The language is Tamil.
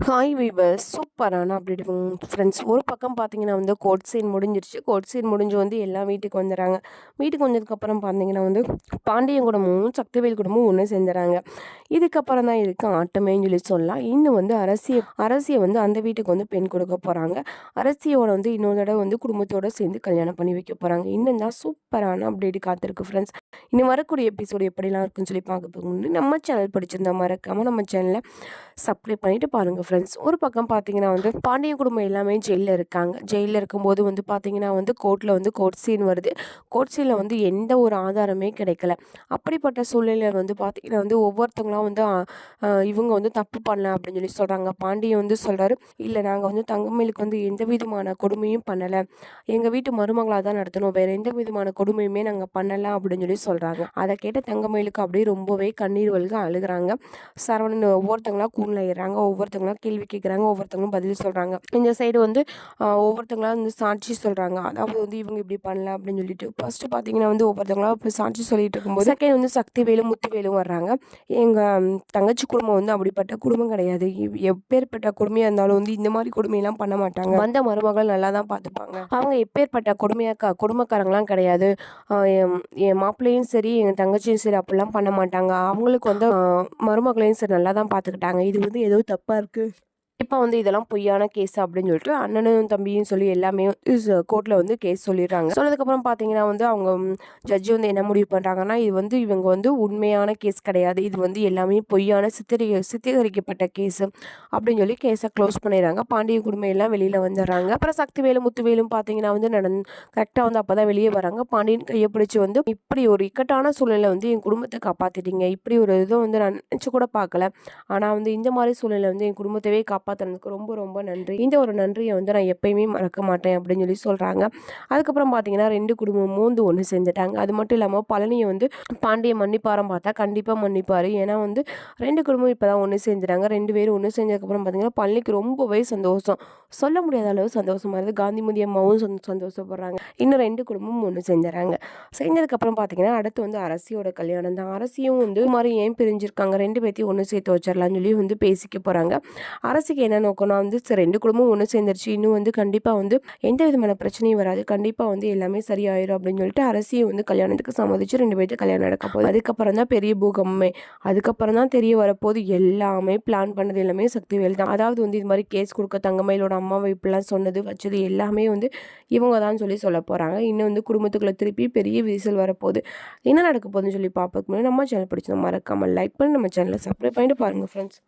ஹாய் வீவர்ஸ் சூப்பரான அப்டேட் ஃப்ரெண்ட்ஸ் ஒரு பக்கம் பார்த்தீங்கன்னா வந்து கோட் சீன் முடிஞ்சிருச்சு. கோட் சீன் முடிஞ்சு வந்து எல்லாம் வீட்டுக்கு வந்துடுறாங்க. வீட்டுக்கு வந்ததுக்கப்புறம் பார்த்தீங்கன்னா வந்து பாண்டியன் குடும்பமும் சக்திவேல் குடும்பமும் ஒன்று செஞ்சுறாங்க இதுக்கப்புறம் தான் இருக்கு ஆட்டமேன்னு சொல்லி சொல்லலாம். இன்னும் வந்து அரசிய அரசியை வந்து அந்த வீட்டுக்கு வந்து பெண் கொடுக்க போகிறாங்க அரசியோட வந்து இன்னொரு தடவை வந்து குடும்பத்தோடு சேர்ந்து கல்யாணம் பண்ணி வைக்க போகிறாங்க இன்னும் தான் சூப்பரான அப்டேட் காத்திருக்கு ஃப்ரெண்ட்ஸ் இன்னும் வரக்கூடிய எபிசோடு எப்படிலாம் இருக்குன்னு சொல்லி பார்க்க போகணும் நம்ம சேனல் படிச்சிருந்தா மறக்காமல் நம்ம சேனலை சப்ஸ்கிரைப் பண்ணிட்டு பாருங்கள் ஃப்ரெண்ட்ஸ் ஒரு பக்கம் பார்த்தீங்கன்னா வந்து பாண்டிய குடும்பம் எல்லாமே ஜெயிலில் இருக்காங்க. ஜெயிலில் இருக்கும்போது வந்து பார்த்தீங்கன்னா வந்து கோர்ட்டில் வந்து கோர்ட் சீன் வருது. கோர்ட் சீனில் வந்து எந்த ஒரு ஆதாரமே கிடைக்கல. அப்படிப்பட்ட சூழ்நிலை வந்து பார்த்தீங்கன்னா வந்து ஒவ்வொருத்தவங்களாம் வந்து இவங்க வந்து தப்பு பண்ணல அப்படின்னு சொல்லி சொல்கிறாங்க பாண்டியன் வந்து சொல்கிறாரு இல்லை நாங்கள் வந்து தங்கமேலுக்கு வந்து எந்த விதமான கொடுமையும் பண்ணலை. எங்கள் வீட்டு மருமகளாக தான் நடத்தணும். வேறு எந்த விதமான கொடுமையுமே நாங்கள் பண்ணலை அப்படின்னு சொல்லி சொல்கிறாங்க அதை கேட்ட தங்கமயிலுக்கு அப்படியே ரொம்பவே கண்ணீர் வல்க அழுகிறாங்க. சரவணன் ஒவ்வொருத்தங்களா கூண்டில் ஏறுறாங்க. ஒவ்வொருத்தவங்களாம் கேள்வி கேட்குறாங்க ஒவ்வொருத்தவங்களும் பதில் சொல்கிறாங்க இந்த சைடு வந்து ஒவ்வொருத்தவங்களாம் வந்து சாட்சி சொல்கிறாங்க அதாவது வந்து இவங்க இப்படி பண்ணல அப்படின்னு சொல்லிட்டு. ஃபஸ்ட்டு பார்த்தீங்கன்னா வந்து ஒவ்வொருத்தவங்களாம் இப்போ சாட்சி சொல்லிட்டு இருக்கும்போது செகண்ட் வந்து சக்தி வேலும் முத்து வேலும் வர்றாங்க. எங்கள் தங்கச்சி குடும்பம் வந்து அப்படிப்பட்ட குடும்பம் கிடையாது. எப்பேற்பட்ட கொடுமையாக இருந்தாலும் வந்து இந்த மாதிரி கொடுமையெல்லாம் பண்ண மாட்டாங்க. வந்த மருமகள் நல்லா தான் பார்த்துப்பாங்க. அவங்க எப்பேற்பட்ட கொடுமையாக குடும்பக்காரங்களாம் கிடையாது. என் மாப்பிள்ளையும் சரி எங்கள் தங்கச்சியும் சரி அப்படிலாம் பண்ண மாட்டாங்க. அவங்களுக்கு வந்து மருமகளையும் சரி நல்லா தான் பார்த்துக்கிட்டாங்க. இது வந்து ஏதோ தப்பாக இருக்குது இப்போ வந்து இதெல்லாம் பொய்யான கேஸ் அப்படின்னு சொல்லிட்டு அண்ணனும் தம்பியும் சொல்லி எல்லாமே கோர்ட்டில் வந்து கேஸ் சொல்லிடுறாங்க. சொன்னதுக்கப்புறம் பார்த்தீங்கன்னா வந்து அவங்க ஜட்ஜி வந்து என்ன முடிவு பண்ணுறாங்கன்னா இது வந்து இவங்க வந்து உண்மையான கேஸ் கிடையாது. இது வந்து எல்லாமே பொய்யான சித்தரி சித்தரிக்கப்பட்ட கேஸ் அப்படின்னு சொல்லி கேஸை க்ளோஸ் பண்ணிடுறாங்க. பாண்டிய குடும்பம் எல்லாம் வெளியில் வந்துடுறாங்க. அப்புறம் சக்திவேலும் முத்துவேலும் பார்த்தீங்கன்னா வந்து நடந் கரெக்டாக வந்து அப்போ தான் வெளியே வராங்க. பாண்டியன் கையை பிடிச்சி வந்து இப்படி ஒரு இக்கட்டான சூழ்நிலை வந்து என் குடும்பத்தை காப்பாற்றிட்டீங்க இப்படி ஒரு இதை வந்து நான் நினச்சி கூட பார்க்கல. ஆனால் வந்து இந்த மாதிரி சூழ்நிலை வந்து என் குடும்பத்தவே காப்பாற்ற காப்பாற்றினதுக்கு ரொம்ப ரொம்ப நன்றி. இந்த ஒரு நன்றியை வந்து நான் எப்பயுமே மறக்க மாட்டேன் அப்படின்னு சொல்லி சொல்கிறாங்க அதுக்கப்புறம் பார்த்தீங்கன்னா ரெண்டு குடும்பம் மூந்து ஒன்று செஞ்சுட்டாங்க அது மட்டும் இல்லாமல் பழனியை வந்து பாண்டிய மன்னிப்பாரம் பார்த்தா கண்டிப்பாக மன்னிப்பார். ஏன்னா வந்து ரெண்டு குடும்பம் இப்போ தான் ஒன்று செஞ்சுட்டாங்க ரெண்டு பேரும் ஒன்று செஞ்சதுக்கப்புறம் பார்த்தீங்கன்னா பழனிக்கு ரொம்பவே சந்தோஷம். சொல்ல முடியாத அளவு சந்தோஷமாக இருக்குது காந்திமதி அம்மாவும் சந்தோஷப்படுறாங்க. இன்னும் ரெண்டு குடும்பமும் ஒன்று செஞ்சுறாங்க செஞ்சதுக்கப்புறம் பார்த்தீங்கன்னா அடுத்து வந்து அரசியோட கல்யாணம் தான். அரசியும் வந்து மாதிரி ஏன் பிரிஞ்சிருக்காங்க? ரெண்டு பேர்த்தையும் ஒன்று சேர்த்து வச்சிடலாம்னு சொல்லி வந்து பேசிக்க போகிறாங்க அரசிக்கு என்ன நோக்கம்னா வந்து ரெண்டு குடும்பம் ஒன்று சேர்ந்துருச்சு. இன்னும் வந்து கண்டிப்பாக வந்து எந்த விதமான பிரச்சனையும் வராது. கண்டிப்பாக வந்து எல்லாமே சரியாயிரும் அப்படின்னு சொல்லிட்டு அரசியை வந்து கல்யாணத்துக்கு சம்மதிச்சு ரெண்டு பேர்த்து கல்யாணம் நடக்க போகுது. அதுக்கப்புறம் தான் பெரிய பூகமே அதுக்கப்புறம் தான் தெரிய வரப்போது எல்லாமே பிளான் பண்ணது எல்லாமே சக்தி வேல் தான். அதாவது வந்து இது மாதிரி கேஸ் கொடுக்க தங்கமயிலோட அம்மாவை இப்படிலாம் சொன்னது வச்சது எல்லாமே வந்து இவங்க தான் சொல்லி சொல்ல போகிறாங்க இன்னும் வந்து குடும்பத்துக்குள்ளே திருப்பி பெரிய விரிசல் வரப்போகுது. என்ன நடக்க போகுதுன்னு சொல்லி பார்ப்பதுக்கு முன்னாடி நம்ம சேனல் பிடிச்சது மறக்காமல் லைக் பண்ணி நம்ம சேனலை சப்ஸ்கிரைப் பண்ணிட்டு பாருங்கள் ஃப்ரெண்ட்ஸ்